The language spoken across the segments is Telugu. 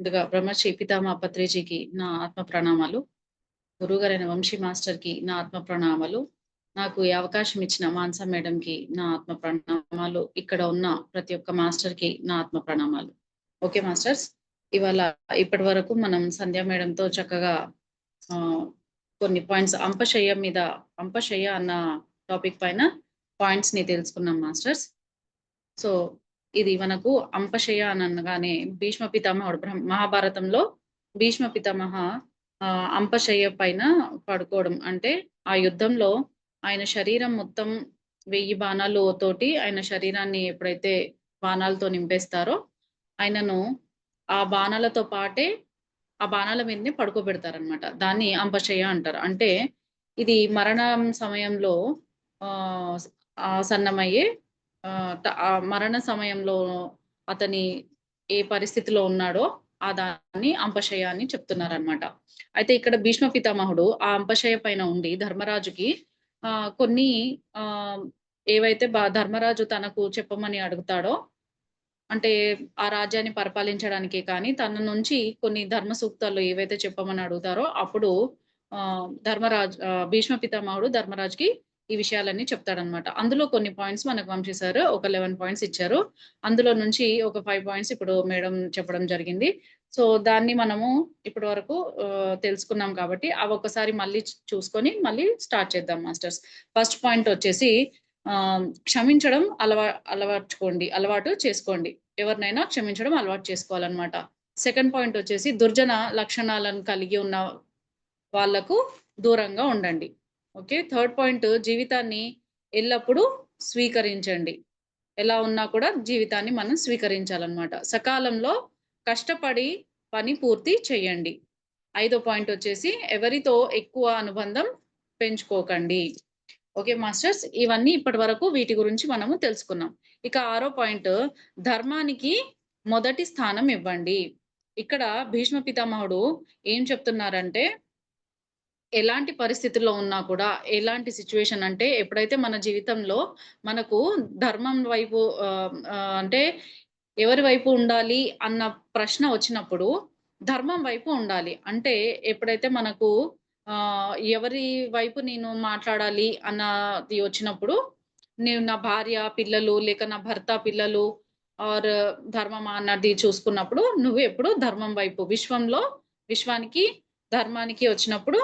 ముందుగా బ్రహ్మశ్రీ పితామా పత్రేజీకి నా ఆత్మ ప్రణామాలు గురుగారైన వంశీ మాస్టర్కి నా ఆత్మ ప్రణామాలు నాకు ఈ అవకాశం ఇచ్చిన మాన్సా మేడంకి నా ఆత్మ ప్రణామాలు ఇక్కడ ఉన్న ప్రతి ఒక్క మాస్టర్కి నా ఆత్మ ప్రణామాలు ఓకే మాస్టర్స్ ఇవాళ ఇప్పటి వరకు మనం సంధ్యా మేడంతో చక్కగా ఆ, కొన్ని పాయింట్స్ అంపశయ్య మీద అంపశయ్య అన్న టాపిక్ పైన పాయింట్స్ని తెలుసుకున్నాం మాస్టర్స్. సో ఇది మనకు అంపశయ అని అనగానే భీష్మ పితామహుడు మహాభారతంలో భీష్మ పితామహ ఆ, అంపశయ్య పైన పడుకోవడం. అంటే ఆ యుద్ధంలో ఆయన శరీరం మొత్తం వెయ్యి బాణాలు తోటి ఆయన శరీరాన్ని ఎప్పుడైతే బాణాలతో నింపేస్తారో ఆయనను ఆ బాణాలతో పాటే ఆ బాణాల మీదనే పడుకోబెడతారనమాట దాన్ని అంపశయ్య అంటారు. అంటే ఇది మరణం సమయంలో ఆ ఆ, ఆ మరణ సమయంలో అతని ఏ పరిస్థితిలో ఉన్నాడో ఆ దాన్ని అంపశయ అని చెప్తున్నారనమాట అయితే ఇక్కడ భీష్మ పితామహుడు ఆ అంపశయ పైన ఉండి ధర్మరాజుకి ఆ కొన్ని ఆ ఏవైతే బా- ధర్మరాజు తనకు చెప్పమని అడుగుతాడో అంటే ఆ రాజ్యాన్ని పరిపాలించడానికి కానీ తన నుంచి కొన్ని ధర్మ సూక్తాలు ఏవైతే చెప్పమని అడుగుతారో అప్పుడు ఆ ధర్మరాజు ఆ, భీష్మ పితామహుడు ధర్మరాజుకి ఈ విషయాలన్నీ చెప్తాడనమాట అందులో కొన్ని పాయింట్స్ మనకు పంపిస్తారు. ఒక లెవెన్ పాయింట్స్ ఇచ్చారు. అందులో నుంచి ఒక ఫైవ్ పాయింట్స్ ఇప్పుడు మేడం చెప్పడం జరిగింది. సో దాన్ని మనము ఇప్పటి వరకు తెలుసుకున్నాం కాబట్టి అవి ఒకసారి మళ్ళీ చూసుకొని మళ్ళీ స్టార్ట్ చేద్దాం మాస్టర్స్. ఫస్ట్ పాయింట్ వచ్చేసి క్షమించడం అలవా అలవర్చుకోండి అలవాటు చేసుకోండి. ఎవరినైనా క్షమించడం అలవాటు చేసుకోవాలన్నమాట. సెకండ్ పాయింట్ వచ్చేసి దుర్జన లక్షణాలను కలిగి ఉన్న వాళ్ళకు దూరంగా ఉండండి. ఓకే థర్డ్ పాయింట్ జీవితాన్ని ఎల్లప్పుడూ స్వీకరించండి. ఎలా ఉన్నా కూడా జీవితాన్ని మనం స్వీకరించాలన్నమాట. సకాలంలో కష్టపడి పని పూర్తి చేయండి. ఐదో పాయింట్ వచ్చేసి ఎవరితో ఎక్కువ అనుబంధం పెంచుకోకండి. ఓకే మాస్టర్స్ ఇవన్నీ ఇప్పటి వరకు వీటి గురించి మనము తెలుసుకున్నాం. ఇక ఆరో పాయింట్ ధర్మానికి మొదటి స్థానం ఇవ్వండి. ఇక్కడ భీష్మ పితామహుడు ఏం చెప్తున్నారంటే ఎలాంటి పరిస్థితుల్లో ఉన్నా కూడా ఎలాంటి సిచ్యువేషన్ అంటే ఎప్పుడైతే మన జీవితంలో మనకు ధర్మం వైపు అంటే ఎవరి వైపు ఉండాలి అన్న ప్రశ్న వచ్చినప్పుడు ధర్మం వైపు ఉండాలి. అంటే ఎప్పుడైతే మనకు ఆ ఎవరి వైపు నేను మాట్లాడాలి అన్నది వచ్చినప్పుడు నేను నా భార్య పిల్లలు లేక నా భర్త పిల్లలు ఆర్ ధర్మమా అన్నది చూసుకున్నప్పుడు నువ్వు ఎప్పుడు ధర్మం వైపు విశ్వంలో విశ్వానికి ధర్మానికి వచ్చినప్పుడు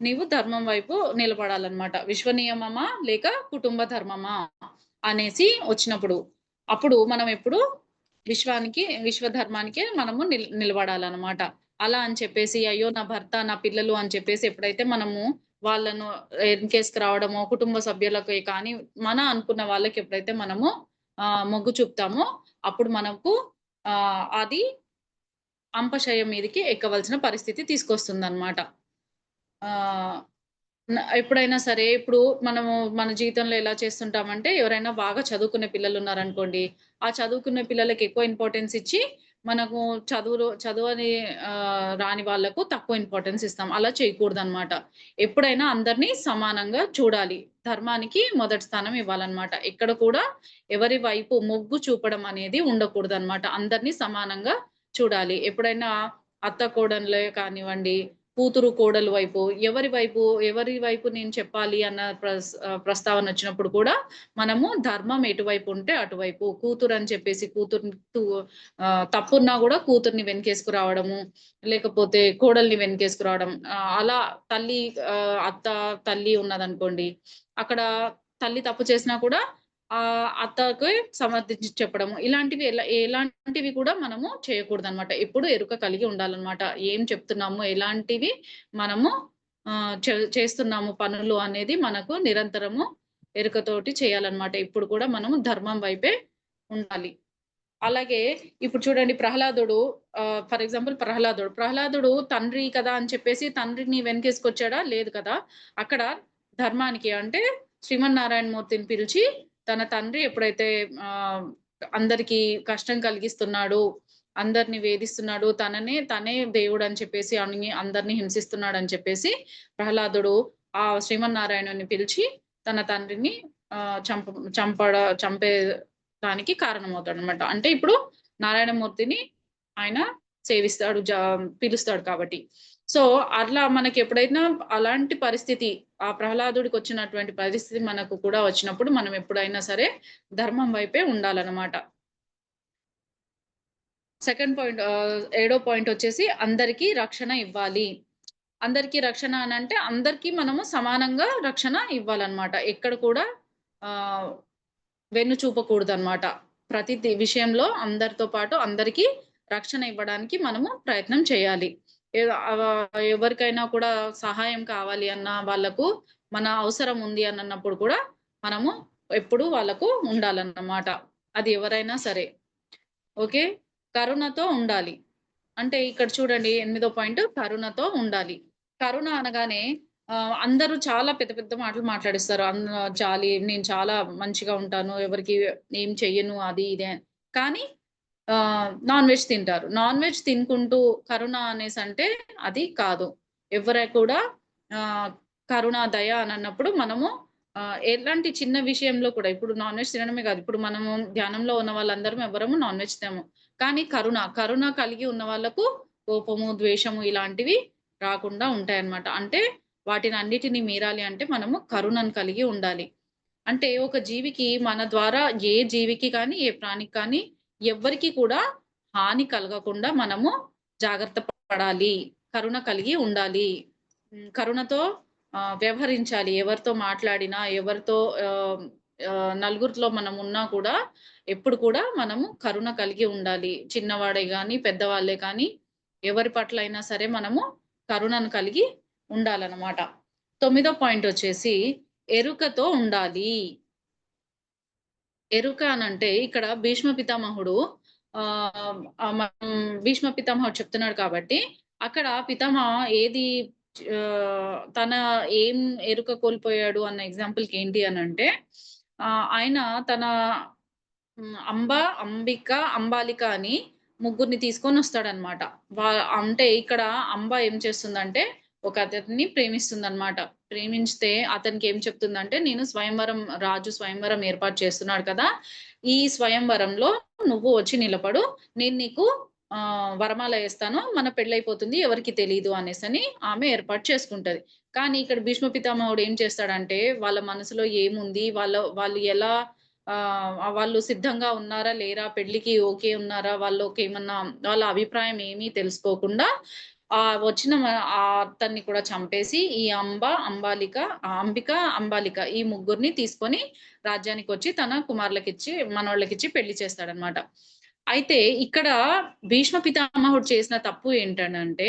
నీవు ధర్మం వైపు నిలబడాలన్నమాట. విశ్వ నియమమా లేక కుటుంబ ధర్మమా అనేసి వచ్చినప్పుడు అప్పుడు మనం ఎప్పుడు విశ్వానికి విశ్వధర్మానికి మనము నిల్ నిలబడాలన్నమాట. అలా అని చెప్పేసి అయ్యో నా భర్త నా పిల్లలు అని చెప్పేసి ఎప్పుడైతే మనము వాళ్ళను ఎన్కేస్కి రావడమో కుటుంబ సభ్యులకు కానీ మన అనుకున్న వాళ్ళకి ఎప్పుడైతే మనము ఆ మొగ్గు చూపుతామో అప్పుడు మనకు ఆ అది అంపశయం మీదకి ఎక్కవలసిన పరిస్థితి తీసుకొస్తుంది అనమాట ఎప్పుడైనా సరే ఇప్పుడు మనము మన జీవితంలో ఎలా చేస్తుంటామంటే ఎవరైనా బాగా చదువుకునే పిల్లలు ఉన్నారనుకోండి ఆ చదువుకునే పిల్లలకి ఎక్కువ ఇంపార్టెన్స్ ఇచ్చి మనకు చదువులో చదువని రాని వాళ్ళకు తక్కువ ఇంపార్టెన్స్ ఇస్తాం. అలా చేయకూడదు అనమాట ఎప్పుడైనా అందరినీ సమానంగా చూడాలి. ధర్మానికి మొదటి స్థానం ఇవ్వాలన్నమాట. ఇక్కడ కూడా ఎవరి వైపు మొగ్గు చూపడం అనేది ఉండకూడదు అనమాట అందరినీ సమానంగా చూడాలి. ఎప్పుడైనా అత్త కోడళ్ళే కానివ్వండి కూతురు కోడలు వైపు ఎవరి వైపు ఎవరి వైపు నేను చెప్పాలి అన్న ప్రస్తావన వచ్చినప్పుడు కూడా మనము ధర్మం ఎటువైపు ఉంటే అటువైపు. కూతురు అని చెప్పేసి కూతురు తప్పున్నా కూడా కూతుర్ని వెనకేసుకు రావడము లేకపోతే కోడల్ని వెనకేసుకు రావడం అలా తల్లి అత్త తల్లి ఉన్నదనుకోండి అక్కడ తల్లి తప్పు చేసినా కూడా ఆ అత్తకి సమర్థించి చెప్పడము. ఇలాంటివి ఎలా ఎలాంటివి కూడా మనము చేయకూడదు అనమాట ఎప్పుడు ఎరుక కలిగి ఉండాలన్నమాట. ఏం చెప్తున్నాము ఎలాంటివి మనము ఆ, చే- చేస్తున్నాము పనులు అనేది మనకు నిరంతరము ఎరుకతోటి చేయాలన్నమాట. ఇప్పుడు కూడా మనము ధర్మం వైపే ఉండాలి. అలాగే ఇప్పుడు చూడండి ప్రహ్లాదుడు ఫర్ ఎగ్జాంపుల్ ప్రహ్లాదుడు. ప్రహ్లాదుడు తండ్రి కదా అని చెప్పేసి తండ్రిని వెనకేసుకొచ్చాడా? లేదు కదా. అక్కడ ధర్మానికి అంటే శ్రీమన్నారాయణ మూర్తిని పిలిచి తన తండ్రి ఎప్పుడైతే ఆ అందరికి కష్టం కలిగిస్తున్నాడు అందరిని వేధిస్తున్నాడు తననే తనే దేవుడు అని చెప్పేసి అని అందరిని హింసిస్తున్నాడు అని చెప్పేసి ప్రహ్లాదుడు ఆ శ్రీమన్నారాయణుని పిలిచి తన తండ్రిని ఆ చంప చంపడ చంపే దానికి కారణమవుతాడు అనమాట అంటే ఇప్పుడు నారాయణమూర్తిని ఆయన సేవిస్తాడు జ పిలుస్తాడు కాబట్టి. సో అట్లా మనకి ఎప్పుడైనా అలాంటి పరిస్థితి ఆ ప్రహ్లాదుడికి వచ్చినటువంటి పరిస్థితి మనకు కూడా వచ్చినప్పుడు మనం ఎప్పుడైనా సరే ధర్మం వైపే ఉండాలన్నమాట. సెకండ్ పాయింట్ ఏడో పాయింట్ వచ్చేసి అందరికీ రక్షణ ఇవ్వాలి. అందరికీ రక్షణ అని అంటే అందరికీ మనము సమానంగా రక్షణ ఇవ్వాలన్నమాట. ఎక్కడ కూడా ఆ వెన్ను చూపకూడదు అనమాట ప్రతి విషయంలో అందరితో పాటు అందరికీ రక్షణ ఇవ్వడానికి మనము ప్రయత్నం చేయాలి. ఎవరికైనా కూడా సహాయం కావాలి అన్న వాళ్ళకు మన అవసరం ఉంది అని అన్నప్పుడు కూడా మనము ఎప్పుడు వాళ్ళకు ఉండాలన్నమాట. అది ఎవరైనా సరే. ఓకే? కరుణతో ఉండాలి. అంటే ఇక్కడ చూడండి ఎనిమిదో పాయింట్ కరుణతో ఉండాలి. కరుణ అనగానే అందరూ చాలా పెద్ద పెద్ద మాటలు మాట్లాడిస్తారు. అందరూ జాలి నేను చాలా మంచిగా ఉంటాను ఎవరికి ఏం చెయ్యను అది ఇదే. కానీ నాన్ వెజ్ తింటారు. నాన్ వెజ్ తినుకుంటూ కరుణ అనేసి అంటే అది కాదు. ఎవరై కూడా కరుణ దయ అని అన్నప్పుడు మనము ఎలాంటి చిన్న విషయంలో కూడా ఇప్పుడు నాన్ వెజ్ తినడమే కాదు. ఇప్పుడు మనము ధ్యానంలో ఉన్న వాళ్ళందరం ఎవరము నాన్ వెజ్ తినము. కానీ కరుణ కరుణ కలిగి ఉన్న వాళ్ళకు కోపము ద్వేషము ఇలాంటివి రాకుండా ఉంటాయన్నమాట. అంటే వాటిని అన్నిటిని మీరాలి అంటే మనము కరుణను కలిగి ఉండాలి. అంటే ఒక జీవికి మన ద్వారా ఏ జీవికి కానీ ఏ ప్రాణికి కానీ ఎవ్వరికి కూడా హాని కలగకుండా మనము జాగ్రత్త పడాలి కరుణ కలిగి ఉండాలి. కరుణతో వ్యవహరించాలి. ఎవరితో మాట్లాడినా ఎవరితో నలుగురితో నలుగురిలో మనం ఉన్నా కూడా ఎప్పుడు కూడా మనము కరుణ కలిగి ఉండాలి. చిన్నవాడే కానీ పెద్దవాళ్ళే కానీ ఎవరి పట్ల అయినా సరే మనము కరుణను కలిగి ఉండాలన్నమాట. తొమ్మిదో పాయింట్ వచ్చేసి ఎరుకతో ఉండాలి. ఎరుక అనంటే ఇక్కడ భీష్మ పితామహుడు ఆ భీష్మ పితామహుడు చెప్తున్నాడు కాబట్టి అక్కడ పితామహ ఏది తన ఏం ఎరుక కోల్పోయాడు అన్న ఎగ్జాంపుల్కి ఏంటి అని అంటే ఆ, ఆయన తన అంబ అంబిక అంబాలిక అని ముగ్గురిని తీసుకొని వస్తాడనమాట వా అంటే ఇక్కడ అంబ ఏం చేస్తుందంటే ఒక అతన్ని ప్రేమిస్తుంది అనమాట ప్రేమించితే అతనికి ఏం చెప్తుందంటే నేను స్వయంవరం రాజు స్వయంవరం ఏర్పాటు చేస్తున్నాడు కదా ఈ స్వయంవరంలో నువ్వు వచ్చి నిలబడు నేను నీకు ఆ వరమాల వేస్తాను మన పెళ్ళైపోతుంది ఎవరికి తెలియదు అనేసి అని ఆమె ఏర్పాటు చేసుకుంటది. కానీ ఇక్కడ భీష్మ పితామహుడు ఏం చేస్తాడంటే వాళ్ళ మనసులో ఏముంది వాళ్ళ వాళ్ళు ఎలా ఆ వాళ్ళు సిద్ధంగా ఉన్నారా లేరా పెళ్ళికి ఓకే ఉన్నారా వాళ్ళకి ఏమన్నా వాళ్ళ అభిప్రాయం ఏమీ తెలుసుకోకుండా ఆ వచ్చిన ఆ అతన్ని కూడా చంపేసి ఈ అంబ అంబాలిక ఆ అంబిక అంబాలిక ఈ ముగ్గురిని తీసుకొని రాజ్యానికి వచ్చి తన కుమారులకిచ్చి మనవాళ్ళకిచ్చి పెళ్ళి చేస్తాడనమాట. అయితే ఇక్కడ భీష్మ పితామహుడు చేసిన తప్పు ఏంటంటే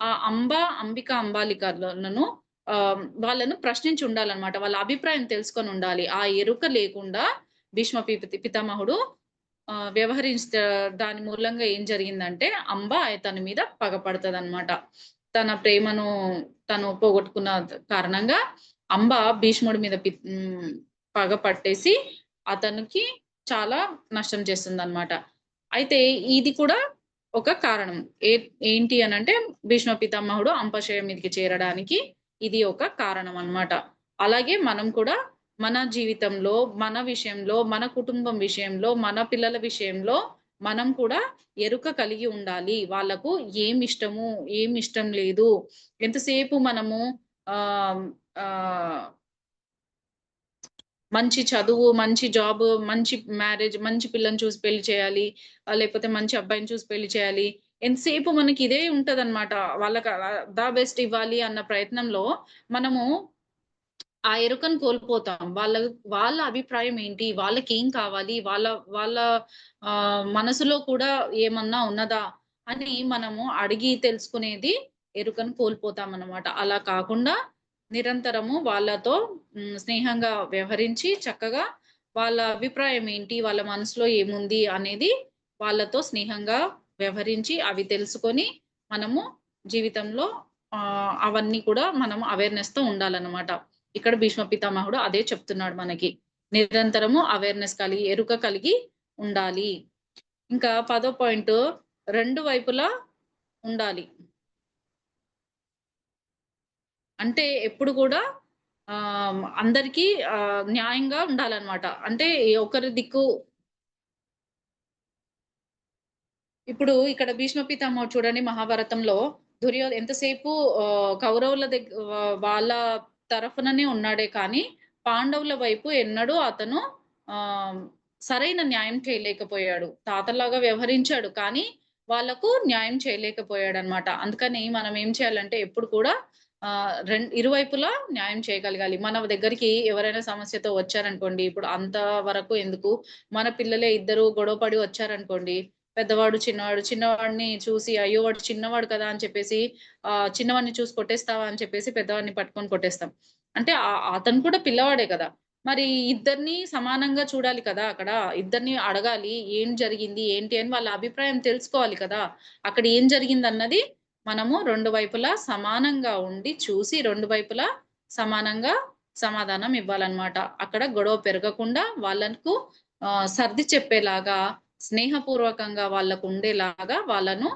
ఆ అంబ అంబిక అంబాలికలను ఆ వాళ్ళను ప్రశ్నించి ఉండాలన్నమాట. వాళ్ళ అభిప్రాయం తెలుసుకొని ఉండాలి. ఆ ఎరుక లేకుండా భీష్మ పితామహుడు వ్యవహరించ దాని మూలంగా ఏం జరిగిందంటే అంబ తన మీద పగపడుతుంది అనమాట తన ప్రేమను తను పోగొట్టుకున్న కారణంగా అంబ భీష్ముడి మీద పి- పగ పట్టేసి అతనికి చాలా నష్టం చేస్తుంది అనమాట అయితే ఇది కూడా ఒక కారణం. ఏ ఏంటి అని అంటే భీష్మ పితామహుడు అంపశయం మీదకి చేరడానికి ఇది ఒక కారణం అన్నమాట. అలాగే మనం కూడా మన జీవితంలో మన విషయంలో మన కుటుంబం విషయంలో మన పిల్లల విషయంలో మనం కూడా ఎరుక కలిగి ఉండాలి. వాళ్ళకు ఏం ఇష్టము ఏం ఇష్టం లేదు. ఎంతసేపు మనము ఆ మంచి చదువు మంచి జాబ్ మంచి మ్యారేజ్ మంచి పిల్లని చూసి పెళ్ళి చేయాలి లేకపోతే మంచి అబ్బాయిని చూసి పెళ్ళి చేయాలి ఎంతసేపు మనకి ఇదే ఉంటదన్నమాట. వాళ్ళకి ద బెస్ట్ ఇవ్వాలి అన్న ప్రయత్నంలో మనము ఆ ఎరుకను కోల్పోతాం. వాళ్ళ వాళ్ళ అభిప్రాయం ఏంటి? వాళ్ళకి ఏం కావాలి? వాళ్ళ వాళ్ళ ఆ మనసులో కూడా ఏమన్నా ఉన్నదా అని మనము అడిగి తెలుసుకునేది ఎరుకను కోల్పోతాం అనమాట అలా కాకుండా నిరంతరము వాళ్ళతో స్నేహంగా వ్యవహరించి చక్కగా వాళ్ళ అభిప్రాయం ఏంటి? వాళ్ళ మనసులో ఏముంది? అనేది వాళ్ళతో స్నేహంగా వ్యవహరించి అవి తెలుసుకొని మనము జీవితంలో అవన్నీ కూడా మనం అవేర్నెస్తో ఉండాలన్నమాట. ఇక్కడ భీష్మ పితామహుడు అదే చెప్తున్నాడు మనకి. నిరంతరము అవేర్నెస్ కలిగి ఎరుక కలిగి ఉండాలి. ఇంకా పదో పాయింట్ రెండు వైపులా ఉండాలి. అంటే ఎప్పుడు కూడా ఆ అందరికీ ఆ, న్యాయంగా ఉండాలన్నమాట. అంటే ఒకరి దిక్కు ఇప్పుడు ఇక్కడ భీష్మ పితామహుడు చూడండి మహాభారతంలో దుర్యో ఎంతసేపు కౌరవుల దగ్గర వాళ్ళ తరఫుననే ఉన్నాడే కానీ, పాండవుల వైపు ఎన్నడూ అతను ఆ సరైన న్యాయం చేయలేకపోయాడు. తాతలాగా వ్యవహరించాడు కానీ, వాళ్ళకు న్యాయం చేయలేకపోయాడు అనమాట అందుకని మనం ఏం చేయాలంటే ఎప్పుడు కూడా ఆ రెండు ఇరువైపులా న్యాయం చేయగలగాలి. మన దగ్గరికి ఎవరైనా సమస్యతో వచ్చారనుకోండి, ఇప్పుడు అంత వరకు ఎందుకు, మన పిల్లలే ఇద్దరు గొడవ పడి వచ్చారనుకోండి, పెద్దవాడు, చిన్నవాడు, చిన్నవాడిని చూసి అయ్యో! వాడు చిన్నవాడు కదా! అని చెప్పేసి ఆ చిన్నవాడిని చూసి కొట్టేస్తావా అని చెప్పేసి పెద్దవాడిని పట్టుకొని కొట్టేస్తాం. అంటే అతను కూడా పిల్లవాడే కదా! మరి ఇద్దరిని సమానంగా చూడాలి కదా! అక్కడ. ఇద్దరిని అడగాలి. ఏం జరిగింది? ఏంటి? అని వాళ్ళ అభిప్రాయం తెలుసుకోవాలి కదా! అక్కడ ఏం జరిగింది అన్నది మనము రెండు వైపులా సమానంగా ఉండి చూసి రెండు వైపులా సమానంగా సమాధానం ఇవ్వాలన్నమాట. అక్కడ గొడవ పెరగకుండా వాళ్ళకు సర్ది చెప్పేలాగా, స్నేహపూర్వకంగా వాళ్ళకు ఉండేలాగా వాళ్ళను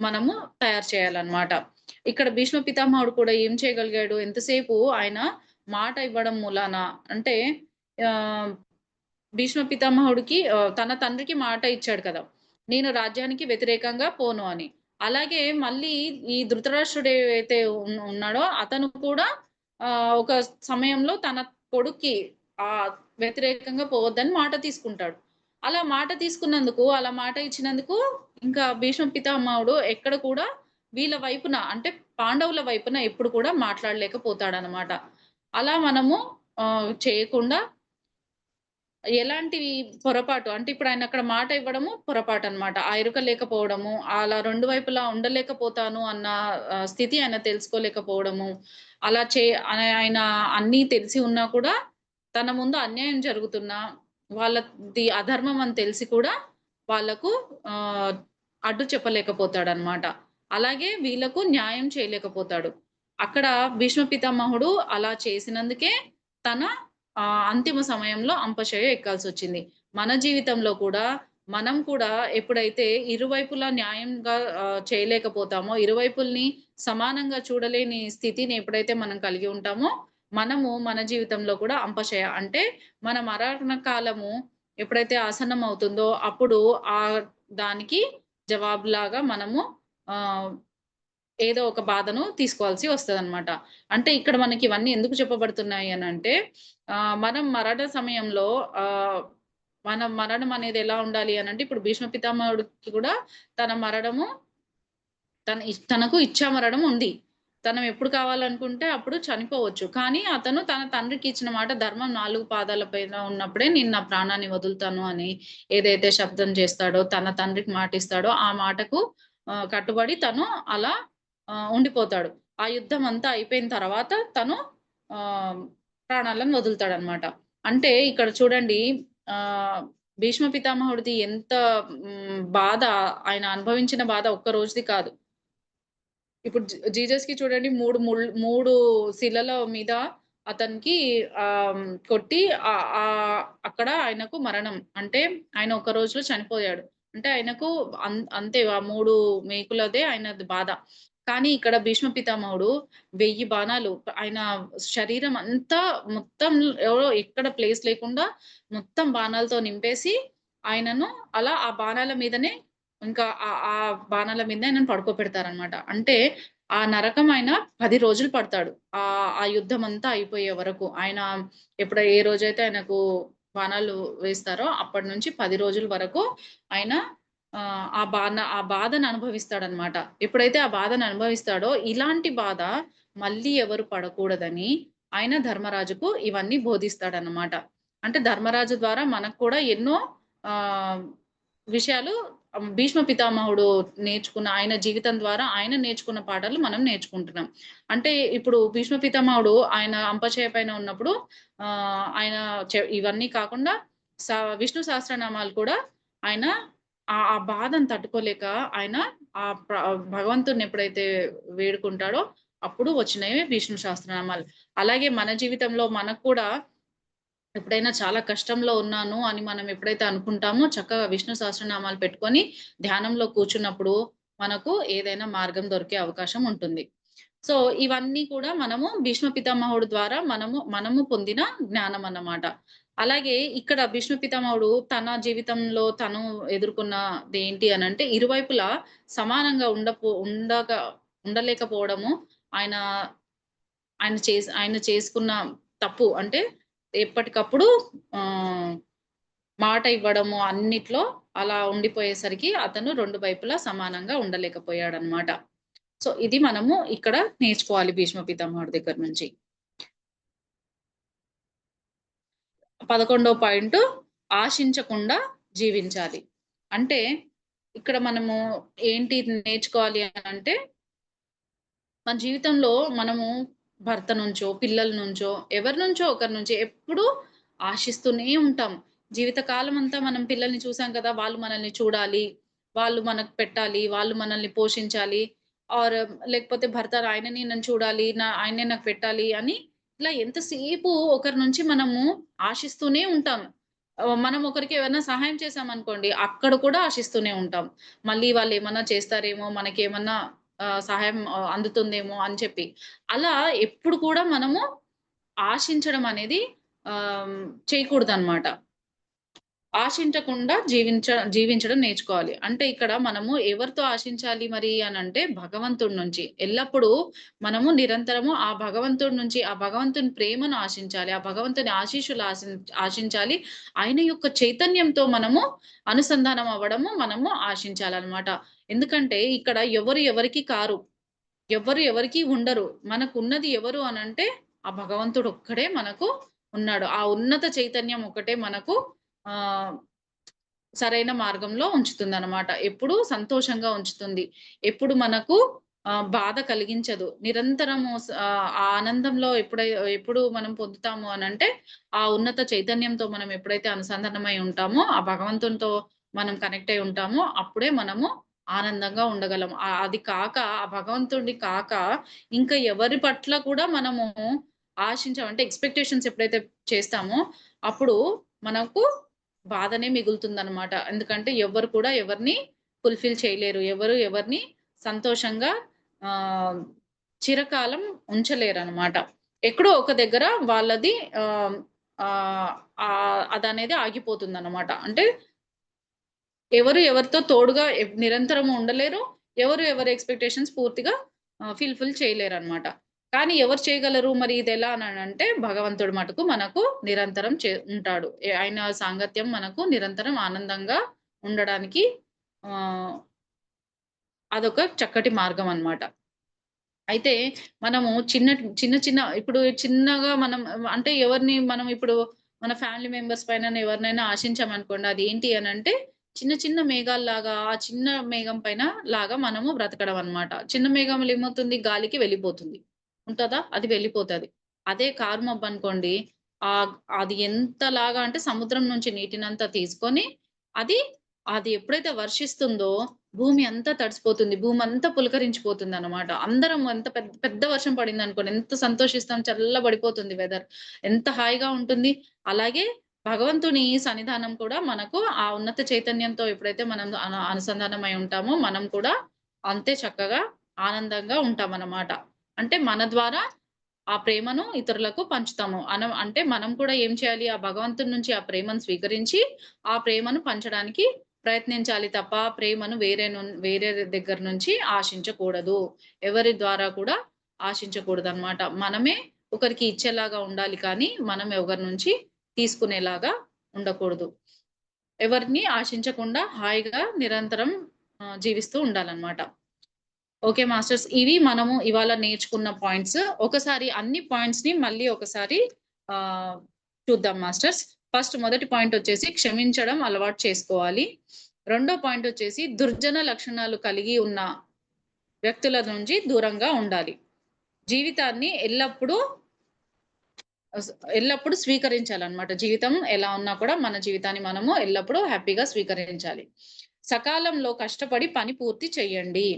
మనము తయారు చేయాలన్నమాట. ఇక్కడ భీష్మ పితామహుడు కూడా ఏం చేయగలిగాడు? ఎంతసేపు ఆయన మాట ఇవ్వడం మూలాన అంటే భీష్మ పితామహుడికి తన తండ్రికి మాట ఇచ్చాడు కదా! నేను రాజ్యానికి వ్యతిరేకంగా పోను అని. అలాగే మళ్ళీ ఈ ధృతరాష్ట్రుడు ఏవైతే ఉన్నాడో అతను కూడా ఆ ఒక సమయంలో తన కొడుక్కి ఆ వ్యతిరేకంగా పోవద్దని మాట తీసుకుంటాడు. అలా మాట తీసుకున్నందుకు, అలా మాట ఇచ్చినందుకు ఇంకా భీష్మ పితామహుడు ఎక్కడ కూడా వీళ్ళ వైపున అంటే పాండవుల వైపున ఎప్పుడు కూడా మాట్లాడలేకపోతాడనమాట. అలా మనము చేయకుండా ఎలాంటివి పొరపాటు అంటే ఇప్పుడు ఆయన అక్కడ మాట ఇవ్వడము పొరపాటనమాట. ఆ ఎరుక లేకపోవడము, అలా రెండు వైపులా ఉండలేకపోతాను అన్న స్థితి ఆయన తెలుసుకోలేకపోవడము. అలా చే ఆయన అన్నీ తెలిసి ఉన్నా కూడా తన ముందు అన్యాయం జరుగుతున్నా, వాళ్ళది అధర్మం అని తెలిసి కూడా వాళ్ళకు అడ్డు అడ్డు చెప్పలేకపోతాడనమాట. అలాగే వీళ్ళకు న్యాయం చేయలేకపోతాడు. అక్కడ భీష్మ పితామహుడు అలా చేసినందుకే తన అంతిమ సమయంలో అంపశయం ఎక్కాల్సి వచ్చింది మన జీవితంలో కూడా మనం కూడా ఎప్పుడైతే ఇరువైపులా న్యాయంగా చేయలేకపోతామో, ఇరువైపుల్ని సమానంగా చూడలేని స్థితిని ఎప్పుడైతే మనం కలిగి ఉంటామో, మనము మన జీవితంలో కూడా అంపశయ అంటే మన మరణ కాలము ఎప్పుడైతే ఆసన్నం అవుతుందో అప్పుడు ఆ దానికి జవాబులాగా మనము ఆ ఏదో ఒక బాధను తీసుకోవాల్సి వస్తదనమాట. అంటే ఇక్కడ మనకి ఇవన్నీ ఎందుకు చెప్పబడుతున్నాయి అని అంటే ఆ మనం మరణ సమయంలో ఆ మన మరణం అనేది ఎలా ఉండాలి అని అంటే ఇప్పుడు భీష్మ పితామహుడికి కూడా తన మరణము తన తనకు ఇచ్చా మరణం ఉంది. తనం ఎప్పుడు కావాలనుకుంటే అప్పుడు చనిపోవచ్చు. కానీ అతను తన తండ్రికి ఇచ్చిన మాట ధర్మం నాలుగు పాదాల పైన ఉన్నప్పుడే నేను నా ప్రాణాన్ని వదులుతాను అని ఏదైతే శబ్దం చేస్తాడో, తన తండ్రికి మాటిస్తాడో ఆ మాటకు కట్టుబడి తను అలా ఉండిపోతాడు. ఆ యుద్ధం అంతా అయిపోయిన తర్వాత తను ప్రాణాలను ప్రాణాలను వదులుతాడనమాట. అంటే ఇక్కడ చూడండి ఆ భీష్మ పితామహుడిది ఎంత బాధ ఆయన అనుభవించిన బాధ ఒక్క రోజుది కాదు. ఇప్పుడు జీజస్కి చూడండి మూడు మూడు శిలల మీద అతనికి ఆ కొట్టి అక్కడ ఆయనకు మరణం. అంటే ఆయన ఒక రోజులో చనిపోయాడు. అంటే ఆయనకు అంతే ఆ మూడు మేకులదే ఆయన బాధ. కానీ ఇక్కడ భీష్మ పితామహుడు వెయ్యి బాణాలు ఆయన శరీరం అంతా మొత్తం ఎవరో ఎక్కడ ప్లేస్ లేకుండా మొత్తం బాణాలతో నింపేసి ఆయనను అలా ఆ బాణాల మీదనే ఇంకా ఆ ఆ బాణాల మీద ఆయనను పడుకోబెడతారనమాట. అంటే ఆ నరకం ఆయన పది రోజులు పడతాడు. ఆ ఆ యుద్ధం అంతా అయిపోయే వరకు. ఆయన ఎప్పుడు ఏ రోజైతే ఆయనకు బాణాలు వేస్తారో అప్పటి నుంచి పది రోజుల వరకు ఆయన ఆ బాణ ఆ బాధను అనుభవిస్తాడనమాట. ఎప్పుడైతే ఆ బాధను అనుభవిస్తాడో ఇలాంటి బాధ మళ్ళీ ఎవరు పడకూడదని ఆయన ధర్మరాజుకు ఇవన్నీ బోధిస్తాడనమాట. అంటే ధర్మరాజు ద్వారా మనకు కూడా ఎన్నో ఆ విషయాలు భీష్మ పితామహుడు నేర్చుకున్న ఆయన జీవితం ద్వారా ఆయన నేర్చుకున్న పాఠాలు మనం నేర్చుకుంటున్నాం. అంటే ఇప్పుడు భీష్మ పితామహుడు ఆయన అంపచేయ పైన ఉన్నప్పుడు ఆ ఆయన ఇవన్నీ కాకుండా విష్ణు సహస్రనామాలు కూడా ఆయన ఆ ఆ బాధను తట్టుకోలేక ఆయన ఆ భగవంతుని ఎప్పుడైతే వేడుకుంటాడో అప్పుడు వచ్చినవే విష్ణు సహస్రనామాలు. అలాగే మన జీవితంలో మనకు కూడా ఎప్పుడైనా చాలా కష్టంలో ఉన్నాను అని మనం ఎప్పుడైతే అనుకుంటామో చక్కగా విష్ణు సహస్రనామాలు పెట్టుకొని ధ్యానంలో కూర్చున్నప్పుడు మనకు ఏదైనా మార్గం దొరికే అవకాశం ఉంటుంది. సో ఇవన్నీ కూడా మనము భీష్మ పితామహుడు ద్వారా మనము మనము పొందిన జ్ఞానం అన్నమాట అలాగే ఇక్కడ భీష్మ పితామహుడు తన జీవితంలో తను ఎదుర్కొన్నది ఏంటి అని అంటే ఇరువైపులా సమానంగా ఉండపో ఉండక ఉండలేకపోవడము ఆయన ఆయన చేసి ఆయన చేసుకున్న తప్పు అంటే ఎప్పటికప్పుడు ఆ మాట ఇవ్వడము అన్నిట్లో అలా ఉండిపోయేసరికి అతను రెండు వైపులా సమానంగా ఉండలేకపోయాడనమాట. సో ఇది మనము ఇక్కడ నేర్చుకోవాలి భీష్మ పితామహుడి దగ్గర నుంచి. పదకొండో పాయింట్ ఆశించకుండా జీవించాలి. అంటే ఇక్కడ మనము ఏంటి నేర్చుకోవాలి అని అంటే మన జీవితంలో మనము భర్త నుంచో పిల్లల నుంచో ఎవరి నుంచో ఒకరి నుంచి ఎప్పుడు ఆశిస్తూనే ఉంటాం. జీవితకాలం అంతా మనం పిల్లల్ని చూసాం కదా వాళ్ళు మనల్ని చూడాలి వాళ్ళు మనకు పెట్టాలి వాళ్ళు మనల్ని పోషించాలి ఆర్ లేకపోతే భర్త ఆయనని నన్ను చూడాలి నా ఆయనే నాకు పెట్టాలి అని ఇట్లా ఎంతసేపు ఒకరి నుంచి మనము ఆశిస్తూనే ఉంటాం. మనం ఒకరికి ఏమైనా సహాయం చేసామనుకోండి అక్కడ కూడా ఆశిస్తూనే ఉంటాం. మళ్ళీ వాళ్ళు ఏమన్నా చేస్తారేమో మనకి ఏమన్నా సహాయం అందుతుందేమో అని చెప్పి. అలా ఎప్పుడు కూడా మనము ఆశించడం అనేది ఆ చేయకూడదు అనమాట ఆశించకుండా జీవించ జీవించడం నేర్చుకోవాలి. అంటే ఇక్కడ మనము ఎవరితో ఆశించాలి మరి అని అంటే భగవంతుడి నుంచి. ఎల్లప్పుడూ మనము నిరంతరము ఆ భగవంతుడి నుంచి ఆ భగవంతుని ప్రేమను ఆశించాలి ఆ భగవంతుని ఆశీస్సులు ఆశి ఆశించాలి. ఆయన యొక్క చైతన్యంతో మనము అనుసంధానం అవ్వడము మనము ఆశించాలన్నమాట. ఎందుకంటే ఇక్కడ ఎవరు ఎవరికి కారు ఎవరు ఎవరికి ఉండరు. మనకు ఉన్నది ఎవరు అని అంటే ఆ భగవంతుడు ఒక్కడే మనకు ఉన్నాడు. ఆ ఉన్నత చైతన్యం ఒకటే మనకు సరైన మార్గంలో ఉంచుతుంది అనమాట ఎప్పుడు సంతోషంగా ఉంచుతుంది. ఎప్పుడు మనకు ఆ బాధ కలిగించదు. నిరంతరము ఆ ఆనందంలో ఎప్పుడై ఎప్పుడు మనం పొందుతాము అని అంటే ఆ ఉన్నత చైతన్యంతో మనం ఎప్పుడైతే అనుసంధానమై ఉంటామో ఆ భగవంతునితో మనం కనెక్ట్ అయి ఉంటామో అప్పుడే మనము ఆనందంగా ఉండగలం. ఆ- అది కాక ఆ భగవంతుడి కాక ఇంకా ఎవరి పట్ల కూడా మనము ఆశించామంటే ఎక్స్పెక్టేషన్స్ ఎప్పుడైతే చేస్తామో అప్పుడు మనకు బాధనే మిగులుతుందన్నమాట. ఎందుకంటే ఎవరు కూడా ఎవరిని ఫుల్ఫిల్ చేయలేరు. ఎవరు ఎవరిని సంతోషంగా ఆ చిరకాలం ఉంచలేరు అనమాట ఎక్కడో ఒక దగ్గర వాళ్ళది ఆ అదనేది ఆగిపోతుంది అనమాట అంటే ఎవరు ఎవరితో తోడుగా నిరంతరం ఉండలేరు. ఎవరు ఎవరి ఎక్స్పెక్టేషన్స్ పూర్తిగా ఫిల్ఫిల్ చేయలేరు అనమాట కానీ ఎవరు చేయగలరు? మరి ఇది ఎలా అని అంటే భగవంతుడు మటుకు మనకు నిరంతరం చే ఉంటాడు. ఆయన సాంగత్యం మనకు నిరంతరం ఆనందంగా ఉండడానికి ఆ అదొక చక్కటి మార్గం అన్నమాట. అయితే మనము చిన్న చిన్న చిన్న ఇప్పుడు చిన్నగా మనం అంటే ఎవరిని మనం ఇప్పుడు మన ఫ్యామిలీ మెంబర్స్ పైన ఎవరినైనా ఆశించామనుకోండి అది ఏంటి అని అంటే చిన్న చిన్న మేఘాల్లాగా ఆ చిన్న మేఘం పైన లాగా మనము బ్రతకడం అన్నమాట. చిన్న మేఘం ఏమవుతుంది? గాలికి వెళ్ళిపోతుంది. ఉంటుందా? అది వెళ్ళిపోతుంది. అదే కారు మబ్బు అనుకోండి ఆ అది ఎంతలాగా అంటే సముద్రం నుంచి నీటినంతా తీసుకొని అది అది ఎప్పుడైతే వర్షిస్తుందో భూమి అంతా తడిసిపోతుంది. భూమి అంతా పులకరించిపోతుంది అనమాట అందరం ఎంత పెద్ద పెద్ద వర్షం పడింది అనుకోండి ఎంత సంతోషిస్తాం చల్లబడిపోతుంది వెదర్ ఎంత హాయిగా ఉంటుంది. అలాగే భగవంతుని సన్నిధానం కూడా మనకు ఆ ఉన్నత చైతన్యంతో ఎప్పుడైతే మనం అనుసంధానం అనుసంధానమై ఉంటామో మనం కూడా అంతే చక్కగా ఆనందంగా ఉంటాం అన్నమాట అంటే మన ద్వారా ఆ ప్రేమను ఇతరులకు పంచుతాము. అన అంటే మనం కూడా ఏం చేయాలి? ఆ భగవంతుడి నుంచి ఆ ప్రేమను స్వీకరించి ఆ ప్రేమను పంచడానికి ప్రయత్నించాలి తప్ప ప్రేమను వేరే వేరే దగ్గర నుంచి ఆశించకూడదు. ఎవరి ద్వారా కూడా ఆశించకూడదు అన్నమాట మనమే ఒకరికి ఇచ్చేలాగా ఉండాలి కానీ మనం ఎవరి నుంచి తీసుకునేలాగా ఉండకూడదు. ఎవరిని ఆశించకుండా హాయిగా నిరంతరం జీవిస్తూ ఉండాలన్నమాట. ఓకే మాస్టర్స్ ఇవి మనము ఇవాళ నేర్చుకున్న పాయింట్స్ ఒకసారి అన్ని పాయింట్స్ని మళ్ళీ ఒకసారి ఆ చూద్దాం మాస్టర్స్ ఫస్ట్ మొదటి పాయింట్ వచ్చేసి క్షమించడం అలవాటు చేసుకోవాలి. రెండో పాయింట్ వచ్చేసి దుర్జన లక్షణాలు కలిగి ఉన్న వ్యక్తుల నుంచి దూరంగా ఉండాలి. జీవితాన్ని ఎల్లప్పుడూ ఎల్లప్పుడూ స్వీకరించాలన్నమాట. జీవితం ఎలా ఉన్నా కూడా మన జీవితాన్ని మనము ఎల్లప్పుడూ హ్యాపీగా స్వీకరించాలి. సకాలంలో కష్టపడి పని పూర్తి చేయండి.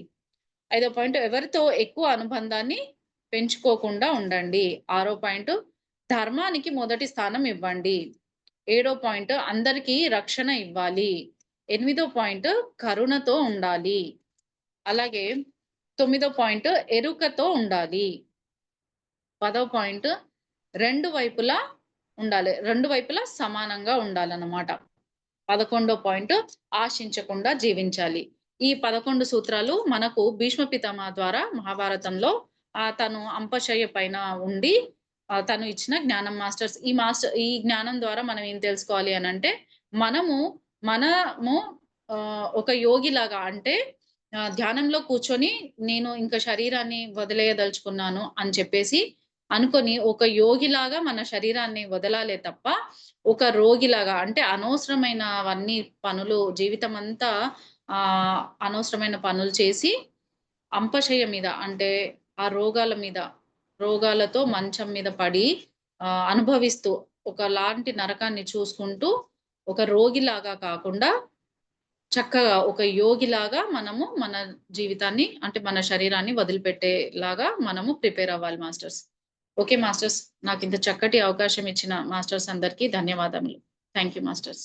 ఐదో పాయింట్ ఎవరితో ఎక్కువ అనుబంధాన్ని పెంచుకోకుండా ఉండండి. ఆరో పాయింట్ ధర్మానికి మొదటి స్థానం ఇవ్వండి. ఏడో పాయింట్ అందరికీ రక్షణ ఇవ్వాలి. ఎనిమిదో పాయింట్ కరుణతో ఉండాలి. అలాగే తొమ్మిదో పాయింట్ ఎరుకతో ఉండాలి. పదో పాయింట్ రెండు వైపులా ఉండాలి. రెండు వైపులా సమానంగా ఉండాలన్నమాట. పదకొండో పాయింట్ ఆశించకుండా జీవించాలి. ఈ పదకొండు సూత్రాలు మనకు భీష్మ పితామహ ద్వారా మహాభారతంలో ఆ తను అంపశయ్య పైన ఉండి తను ఇచ్చిన జ్ఞానం మాస్టర్స్. ఈ మాస్టర్ ఈ జ్ఞానం ద్వారా మనం ఏం తెలుసుకోవాలి అని అంటే మనము మనము ఒక యోగి లాగా అంటే ధ్యానంలో కూర్చొని నేను ఇంకా శరీరాన్ని వదిలేయదలుచుకున్నాను అని చెప్పేసి అనుకొని ఒక యోగిలాగా మన శరీరాన్ని వదలాలే తప్ప ఒక రోగిలాగా అంటే అనవసరమైనవన్నీ పనులు జీవితం అంతా అనవసరమైన పనులు చేసి అంపశయ్య మీద అంటే ఆ రోగాల మీద రోగాలతో మంచం మీద పడి అనుభవిస్తూ ఒకలాంటి నరకాన్ని చూసుకుంటూ ఒక రోగిలాగా కాకుండా చక్కగా ఒక యోగిలాగా మనము మన జీవితాన్ని అంటే మన శరీరాన్ని వదిలిపెట్టేలాగా మనము ప్రిపేర్ అవ్వాలి మాస్టర్స్. ఓకే మాస్టర్స్ నాకు ఇంత చక్కటి అవకాశం ఇచ్చిన మాస్టర్స్ అందరికీ ధన్యవాదములు. Thank you masters.